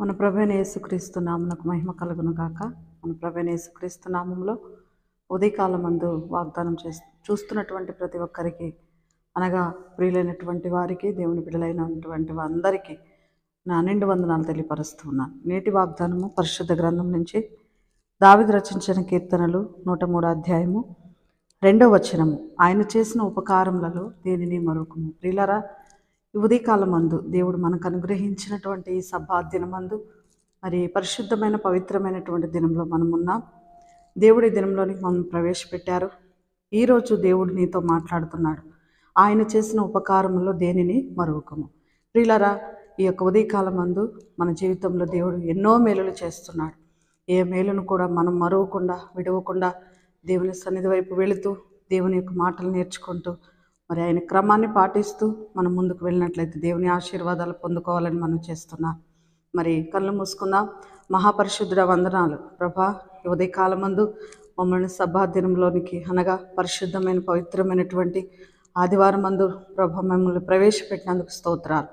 మన ప్రభైన యేసుక్రీస్తు నామునకు మహిమ కలుగును గాక. మన ప్రభైన యేసుక్రీస్తు నామంలో ఉదయకాలం మందు వాగ్దానం చేస్తూ చూస్తున్నటువంటి ప్రతి ఒక్కరికి అనగా ప్రియులైనటువంటి వారికి దేవుని బిడ్డలైనటువంటి అందరికీ నా నిండు వందనాలు తెలియపరుస్తున్నాను నేటి వాగ్దానము పరిశుద్ధ గ్రంథం నుంచి దావిది రచించిన కీర్తనలు నూట మూడో అధ్యాయము రెండో వచనము. ఆయన చేసిన ఉపకారములలో దేనిని మరొకము? ప్రియులరా ఉదయకాలం మందు దేవుడు మనకు అనుగ్రహించినటువంటి ఈ సభా దినమందు మరి పరిశుద్ధమైన పవిత్రమైనటువంటి దినంలో మనం ఉన్నాం దేవుడి దినంలోనికి మనం ప్రవేశపెట్టారు. ఈరోజు దేవుడు నీతో మాట్లాడుతున్నాడు. ఆయన చేసిన ఉపకారంలో దేనిని మరువుకము ప్రియులరా ఈ యొక్క ఉదయకాలం మందు మన జీవితంలో దేవుడు ఎన్నో మేలులు చేస్తున్నాడు. ఏ మేలును కూడా మనం మరువకుండా విడవకుండా దేవుని సన్నిధి వైపు వెళుతూ దేవుని యొక్క మాటలు నేర్చుకుంటూ మరి ఆయన క్రమాన్ని పాటిస్తూ మనం ముందుకు వెళ్ళినట్లయితే దేవుని ఆశీర్వాదాలు పొందుకోవాలని మనం చేస్తున్నాం. మరి కళ్ళు మూసుకుందాం. మహాపరిశుద్ధుడ వందనాలు. ప్రభా ఈ ఉదయకాలం మమ్మల్ని సభాదినంలోనికి అనగా పరిశుద్ధమైన పవిత్రమైనటువంటి ఆదివారం మందు ప్రభ మిమ్మల్ని ప్రవేశపెట్టినందుకు స్తోత్రాలు.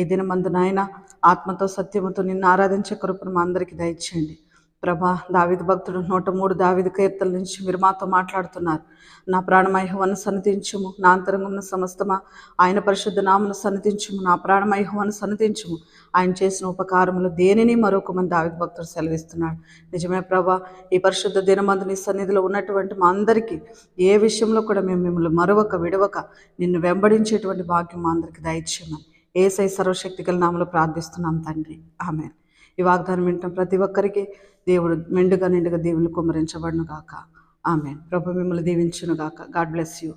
ఈ దినమందు నాయన ఆత్మతో సత్యముతో నిన్ను ఆరాధించే కృపను మా అందరికీ దయచేయండి. ప్రభా దావిద భక్తుడు నూట మూడు దావిద కీర్తల నుంచి మీరు మాతో మాట్లాడుతున్నారు. నా ప్రాణమయహోవను సన్నతించుము నా అంతరంగమును సమస్తమా ఆయన పరిశుద్ధ నామను సన్నతించుము నా ప్రాణమయహోవను సన్నతించుము ఆయన చేసిన ఉపకారములు దేనిని మరొక మంది దావిద భక్తుడు సెలవిస్తున్నాడు. నిజమే ప్రభా ఈ పరిశుద్ధ దినమందు నీ సన్నిధిలో ఉన్నటువంటి మా అందరికీ ఏ విషయంలో కూడా మేము మిమ్మల్ని మరొక విడవక నిన్ను వెంబడించేటువంటి భాగ్యం మా అందరికీ దయచేయమని. ఏసై సర్వశక్తి గల నామలో ప్రార్థిస్తున్నాం తండ్రి. ఆమె ఈ వాగ్దానం వింటాం ప్రతి ఒక్కరికి దేవుడు మెండుగా నిండుగా దేవుని కుమరించబడును గాక ఆమె ప్రభు మిమ్మల్ని దీవించును గాక గాడ్ బ్లెస్ యూ.